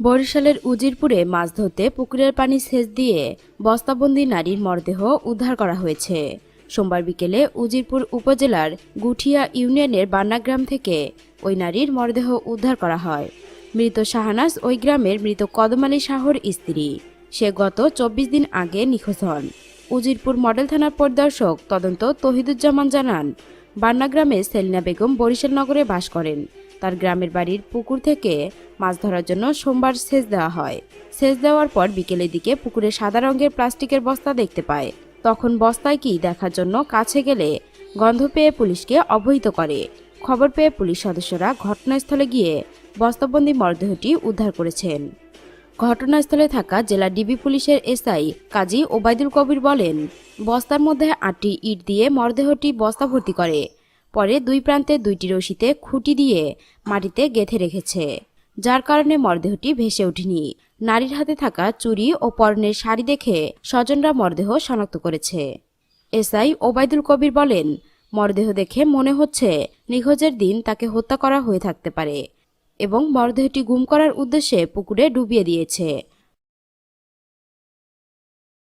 বরিশালের উজিরপুরে মাছ ধরতে পুকুরের পানি সেচ দিয়ে বস্তাবন্দি নারীর মরদেহ উদ্ধার করা হয়েছে। সোমবার বিকেলে উজিরপুর উপজেলার গুঠিয়া ইউনিয়নের বান্নাগ্রাম থেকে ওই নারীর মরদেহ উদ্ধার করা হয়। মৃত শাহানাজ ওই গ্রামের মৃত কদম আলী শাহর স্ত্রী। সে গত চব্বিশ দিন আগে নিখোঁজ হন। উজিরপুর মডেল থানার পরিদর্শক তদন্ত তহিদুজ্জামান জানান, বান্নাগ্রামে সেলিনা বেগম বরিশাল নগরে বাস করেন। তার গ্রামের বাড়ির পুকুর থেকে মাছ ধরার জন্য সোমবার সেচ দেওয়া হয়। সেচ দেওয়ার পর বিকেলের দিকে পুকুরে সাদা রঙের প্লাস্টিকের বস্তা দেখতে পায়। তখন বস্তায় কি দেখার জন্য কাছে গেলে গন্ধ পেয়ে পুলিশকে অবহিত করে। খবর পেয়ে পুলিশ সদস্যরা ঘটনাস্থলে গিয়ে বস্তাবন্দি মরদেহটি উদ্ধার করেছেন। ঘটনাস্থলে থাকা জেলা ডিবি পুলিশের এসআই কাজী ওবায়দুল কবির বলেন, বস্তার মধ্যে আটটি ইট দিয়ে মরদেহটি বস্তা ভর্তি করে। পরে দুই প্রান্তে দুইটি রশিতে খুঁটি দিয়ে মাটিতে গেঁথে রেখেছে, যার কারণে মরদেহটি ভেসে ওঠেনি। নারীর হাতে থাকা চুরি ও পরনের শাড়ি দেখে স্বজনরা মরদেহ শনাক্ত করেছে। এসআই ওবায়দুল কবির বলেন, মরদেহ দেখে মনে হচ্ছে নিখোঁজের দিন তাকে হত্যা করা হয়ে থাকতে পারে এবং মরদেহটি গুম করার উদ্দেশ্যে পুকুরে ডুবিয়ে দিয়েছে।